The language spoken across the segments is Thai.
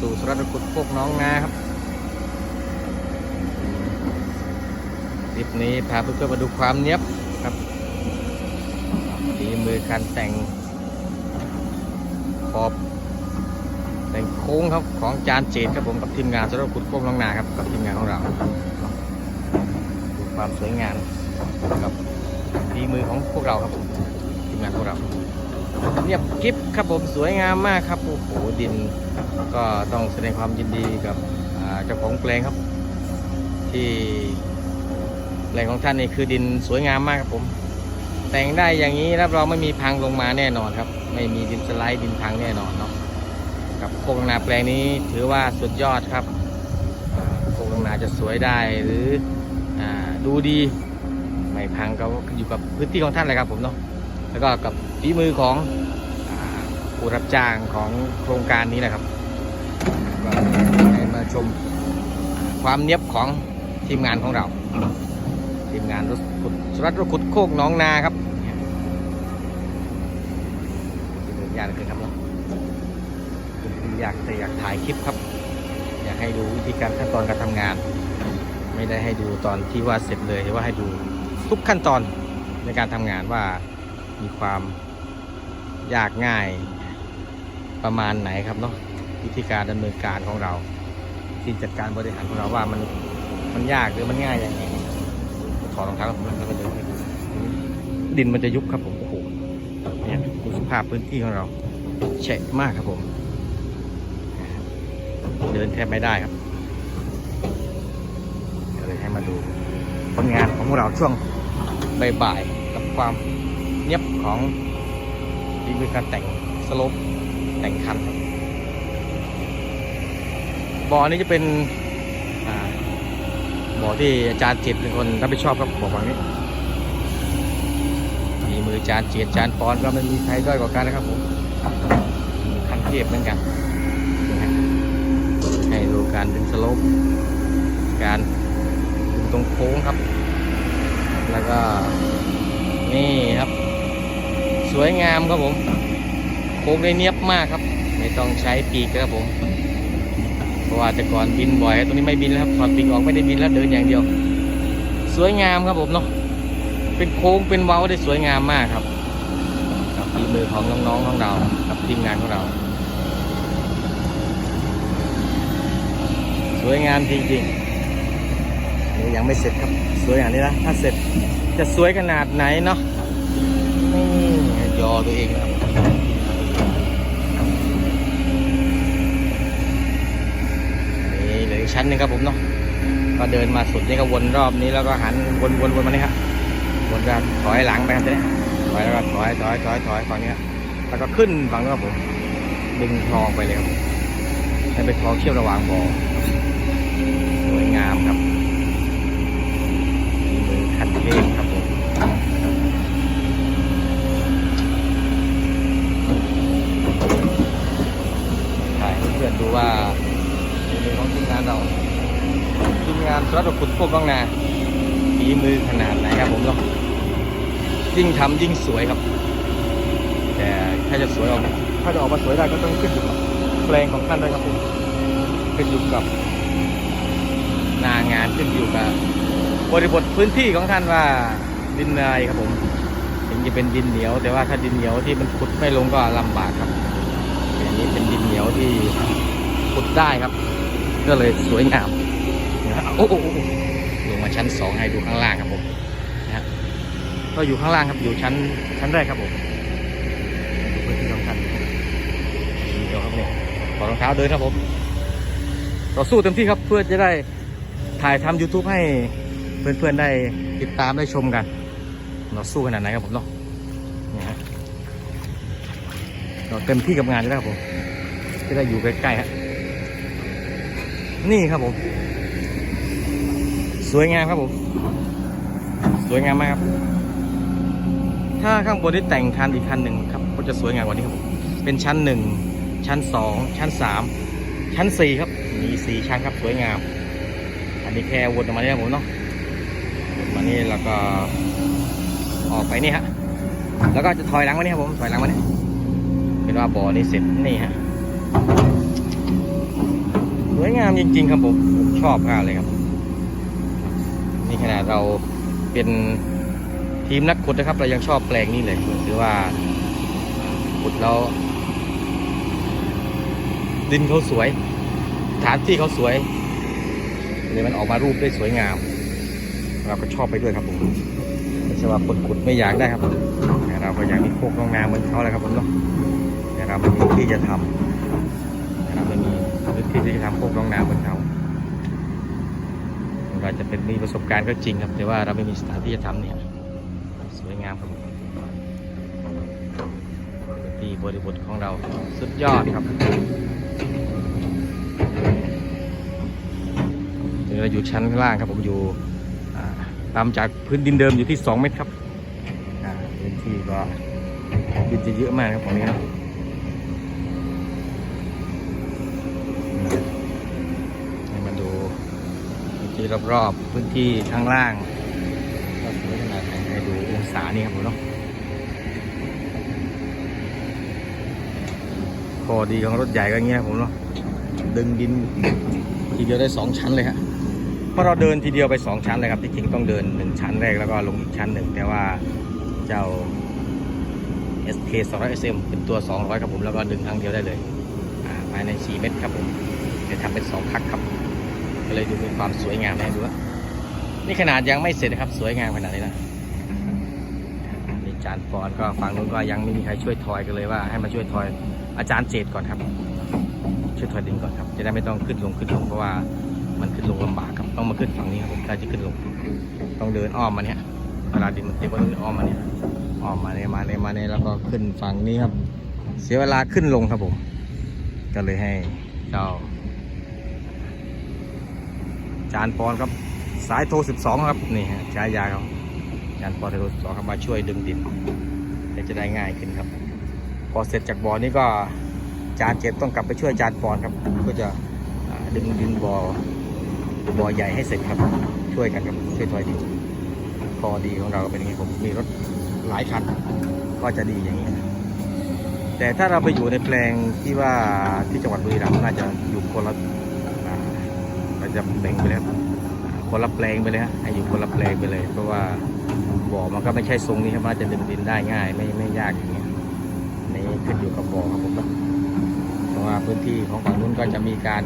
สู่สรัตน์กุดพวกน้องนาครับคลิปนี้พาเพื่อนๆมาดูความเนี้ยบครับฝีมือการแต่งขอบแต่งโค้งครับของจานเจดครับผมกับทีมงานสรัตน์กุดพวกน้องนาครับกับทีมงานของเราดูความสวยงามกับฝีมือของพวกเราครับผมทีมงานของเรา เงียบกริบครับผมสวยงามมากครับโอ้โหดิน ก็ต้องแสดงความยินดีกับเจ้าของแปลงครับ ที่แปลงของท่านนี่คือดินสวยงามมากครับผม แต่งได้อย่างนี้รับรองไม่มีพังลงมาแน่นอนครับ ไม่มีดินสไลด์ดินพังแน่นอนเนาะกับโครงนาแปลงนี้ถือว่าสุดยอดครับโครงนาจะสวยได้หรืออดูดีไม่พังก็อยู่กับพื้นที่ของท่านเลยครับผมเนาะ แล้วก็กับฝีมือของผู้รับจ้างของโครงการนี้นะครับก็ให้มาชมความเนียบของทีมงานของเรา ทีมงานรถขุดสรัตรถขุดโคกหน้องนาครับยากเลยครับเนาะอยากแต่อยากถ่ายคลิปครับ อยากให้ดูวิธีการขั้นตอนการทำงาน ไม่ได้ให้ดูตอนที่ว่าเสร็จเลยแต่ว่าให้ดูทุกขั้นตอนในการทำงานว่า มีความยากง่ายประมาณไหนครับเนาะวิธีการดำเนินการของเรา ที่จัดการบริหารของเราว่ามันมันยากหรือมันง่ายยังไงถอดรองเท้าผมแล้วก็เดินดูดินมันจะยุบครับผมโอ้โหเนี่ยดูสภาพพื้นที่ของเราแฉะมากครับผม เดินแทบไม่ได้ครับก็เลยให้มาดูผลงานของพวกเราช่วงบ่ายๆกับความ เนียบของฝีมือการแต่งสลปแต่งคันบ่อนี้จะเป็นบ่อที่อาจารย์เจ็ดเป็นคนรับผิดชอบครับบอกว่านี้มีมืออาจารย์เจ็ดอาจารย์ปอนก็ไม่มีใครด้อยกว่ากันนะครับผมคันเทียบเหมือนกันนะฮะให้ดูการดึงสโลปการดึงตรงโค้งครับ แล้วก็นี่ครับ วยงามครับผมโค้งได้เนียบมากครับ ไม่ต้องใช้ปีกครับผมเพราะว่าแต่ก่อนบินบ่อยตรงนี้ไม่บินแล้วครับถอดปีกออกไม่ได้บินแล้วเดินอย่างเดียว สวยงามครับผมเนาะเป็นโค้งเป็นเว้าได้สวยงามมากครับกับฝีมือของน้องๆของเรากับทีมงานของเรา สวยงามจริงๆนนี้ยังไม่เสร็จครับ สวยอย่างนี้นะถ้าเสร็จจะสวยขนาดไหนเนาะ รอตัวเองนะครับนี่เหลืออีกชั้นนึงครับผมเนาะก็เดินมาสุดนี่ก็วนรอบนี้แล้วก็หันวนวนวนมานี่ครับวนก็ถอยหลังไปครับทีนี้ถอยแล้วก็ถอยถอยถอยถอยฝั่งนี้ครับแล้วก็ขึ้นฝั่งนู้ครับผมดึงคลองไปเลยครับให้เป็นคลองเชี่ยวระหว่างบ่อสวยงามครับมีมือคันเทพครับผม ถ่ายให้เพื่อนดูว่าฝีมือของทีมงานเราทีมงานสระดขุดพ วกกล้องนาฝีมือขนาดไหนครับผมเนาะยิ่งทำยิ่งสวยครับ แต่ถ้าจะสวยออกถ้าจะออกมาสวยได้ก็ต้องขึ้นอยู่กับแปลงของท่านด้วยครับผมขึ้นอยู่กับหนางานขึ้นอยู่กับบริบทพื้นที่ของท่านว่าดินอะไรครับผมถึงจะเป็นดินเหนียว แต่ว่าถ้าดินเหนียวที่มันขุดไม่ลงก็ลำบากครับอันนี้เป็นดินเหนียวที่ขุดได้ครับ ก็เลยสวยงามนะฮะโอ้โหลงมา ชั้นสองให้ดูข้างล่างครับผมนะฮะก็อยู่ข้างล่างครับอยู่ชั้นชั้นแรกครับผมดูพื้นที่ของท่านเดี๋ยวครับเนี่ยถอรองเท้าเดินครับผมต่อสู้เต็มที่ครับเพื่อจะได้ถ่ายทำ YouTube ให้เพื่อนๆได้ติดตามได้ชมกัน เราสู้ขนาดไหนครับผมเนาะนี่ฮะเราเต็มที่กับงานอยู่แล้วครับผมจะได้อยู่ใกล้ๆฮะนี่ครับผม สวยงามครับผม สวยงามมากครับ ถ้าข้างบนได้แต่งคันอีกคันหนึ่งครับ ก็จะสวยงามกว่านี้ครับผม เป็นชั้นหนึ่ง ชั้นสอง ชั้นสาม ชั้นสี่ครับ มีสี่ชั้นครับ สวยงาม อันนี้แค่วนออกมาเนี่ยครับผมเนาะมานี่แล้วก็ออกไปนี่ฮะ แล้วก็จะถอยหลังมานี่ครับผม ถอยหลังมานี่เป็นว่าบ่อนี้เสร็จนี่ฮะ สวยงามจริง ๆ ครับผม ชอบมากเลยครับ นี่ขนาดเราเป็นทีมนักขุดนะครับ เรายังชอบแปลงนี้เลยหรือว่าขุดเราดินเขาสวยสถานที่เขาสวยเลยมันออกมารูปได้สวยงาม เราก็ชอบไปด้วยครับผมไม่ใช่ว่าคนขุดไม่อยากได้ครับเราก็อยากมีโคกน้องนาเหมือนเขาเลยครับผมเนาะแต่เราไม่มีที่จะทำเราไม่มีพื้นที่ที่จะทำโคกน้องนาเหมือนเขาาจะเป็นมีประสบการณ์ก็จริงครับ แต่ว่าเราไม่มีสถานที่จะทำเนี่ย สวยงามครับที่บริบทของเราสุดยอดครับเราอยู่ชั้นล่างครับผมอยู่ตามจากพื้นดินเดิมอยู่ที่ 2 เมตรครับพื้นที่ก็ดินจะเยอะมากครับตรงนี้นะให้มาดู พื้นที่ รอบๆพื้นที่ข้างล่างก็สวยขนาดไหนให้ดูองศานี่ครับผมเนาะข้อดีของรถใหญ่ก็เงี้ยครับผมเนาะดึงดินทีเดียวได้สองชั้นเลยฮะเพราะเราเดินทีเดียวไปสองชั้นเลยครับที่จริงต้องเดินหนึ่งชั้นแรกแล้วก็ลงอีกชั้นหนึ่งแต่ว่าเจ้า SK 200 SM เป็นตัว 200 ครับผม แล้วก็ดึงครั้งเดียวได้เลยภายใน 4 เมตรครับผม จะทำเป็นสองคักครับ ก็เลยดูมีความสวยงามนะดูว่านี่ขนาดยังไม่เสร็จนะครับ สวยงามขนาดนี้นะนี่จานปอนก็ฝั่งนู้นก็ยังไม่มีใครช่วยทอยกันเลยว่าให้มาช่วยทอยอาจารย์เจตก่อนครับ ช่วยทอยดินก่อนครับ จะได้ไม่ต้องขึ้นลงขึ้นลงเพราะว่ามันขึ้นลงลำบากครับต้องมาขึ้นฝั่งนี้ครับผมถ้าจะขึ้นลง ต้องเดินอ้อมมาเนี่ยเวลาดินมันเต็มก็ต้องเดินอ้อมมาเนี่ยอ้อมมาเนี่ยมาเนี่ยมาเนี่ยแล้วก็ขึ้นฝั่งนี้ครับ เสียเวลาขึ้นลงครับผม ก็เลยให้เจ้า จานปอนครับ สายโทร 12 ครับ นี่ฮะฉายาเขาจานปอนสายโทร12ครับมาช่วยดึงดินจะได้ง่ายขึ้นครับ พอเสร็จจากบ่อนี้ก็จานเจ็บต้องกลับไปช่วยจานปอนครับเพื่อจะดึงดินบ่อบ่อใหญ่ให้เสร็จครับ ช่วยกันครับช่วยถอยดินพอดีของเราเป็นอย่างนี้ผมมีรถหลายคันก็จะดีอย่างนี้ แต่ถ้าเราไปอยู่ในแปลงที่ว่าที่จังหวัดบุรีรัมย์น่าจะอยู่คนละ จะแบ่งไปแล้วคนละแปลงไปเลยฮะให้อยู่คนละแปลงไปเลย เพราะว่าบ่อมันก็ไม่ใช่ทรงนี้ครับว่าจะดึงดินได้ง่าย ไม่ไม่ยากอย่างเงี้ยนี่ขึ้นอยู่กับบ่อครับผมเพราะว่าพื้นที่ของฝั่งนู้นก็จะมีการ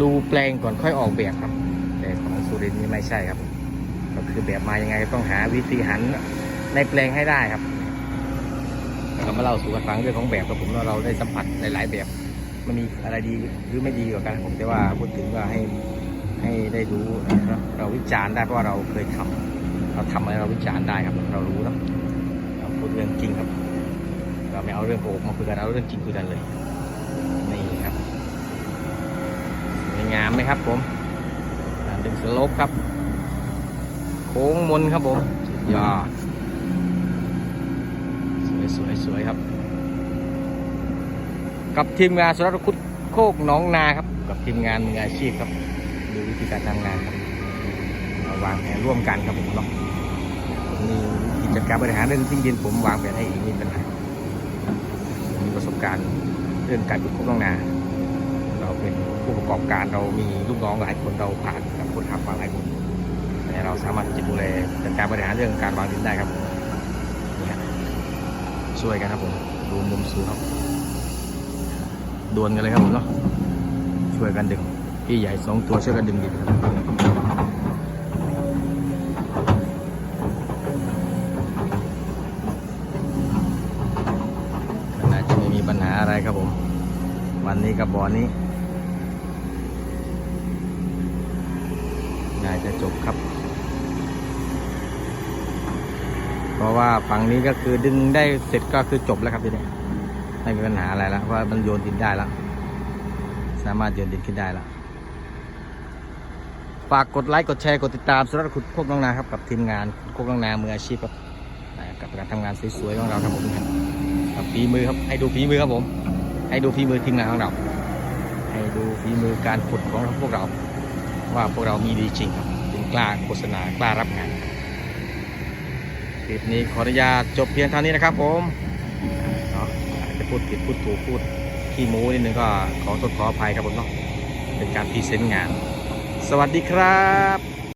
ดูแปลงก่อนค่อยออกแบบครับ แต่ของสุรินทร์นี่ไม่ใช่ครับ ก็คือแบบมายังไงก็ต้องหาวิธีหันในแปลงให้ได้ครับแล้วก็มาเล่าสู่กันฟังเรื่องของแบบครับผมเราได้สัมผัสหลายๆแบบมันมีอะไรดีหรือไม่ดีกว่ากันผมแต่ว่าพูดถึงว่าให้ ให้ได้รู้นะครับเราวิจารณ์ได้เพราะเราเคยทำเราทำอะไรเราวิจารณ์ได้ครับ เรารู้เนอะเราพูดเรื่องจริงครับ เราไม่เอาเรื่องโกหกมาคุยกันเอาเรื่องจริงคุยกันเลยนี่ครับสวยงามไหมครับ ผมดึงสโลปครับ โค้งมนครับผมสุดยอดสวยสวยสวยครับ กับทีมงานสุรคุดโคกหน้องนาครับ กับทีมงานมืออาชีพครับ ดูวิธีการทำงานครับเราวางแผนร่วมกันครับผมเนาะมีกิจการบริหารเรื่องที่ดินผมวางแผนให้อีกมีปัญหาผมมีประสบการณ์เรื่องการขุดโคกหน้องนา เราเป็นผู้ประกอบการเรามีลูกน้องหลายคนเราผ่านกับคนทำมาหลายคนแต่เราสามารถจะดูแลจัดการบริหารเรื่องการวางดินได้ครับนี่ฮะช่วยกันครับผมดูมุมสูงครับดวลกันเลยครับผมเนาะช่วยกันดึง พี่ใหญ่สองตัวช่วยกันดึงดินครับน่าจะไม่มีปัญหาอะไรครับผม วันนี้กับบ่อนี้น่าจะจบครับ เพราะว่าฝั่งนี้ก็คือดึงได้เสร็จก็คือจบแล้วครับทีนี้ไม่มีปัญหาอะไรแล้วเพราะมันโยนดินได้แล้ว สามารถโยนดินขึ้นได้แล้ว ฝากกดไลค์กดแชร์กดติดตามสุรขุดโคกน้องนาครับกับทีมงานขุดโคกน้องนามืออาชีพครับกับการทำงานสวยๆของเราครับผมกับฝีมือครับให้ดูฝีมือครับผม ให้ดูฝีมือทีมงานของเรา ให้ดูฝีมือการขุดของพวกเรา ว่าพวกเรามีดีจริงครับถึงกล้าโฆษณากล้ารับงานคลิปนี้ขออนุญาตจบเพียงเท่านี้นะครับผมอาจจะพูดผิดพูดถูกพูดขี้มูนิดนึงก็ขอโทษขออภัยครับผมเนาะเป็นการพรีเซนต์งาน สวัสดีครับ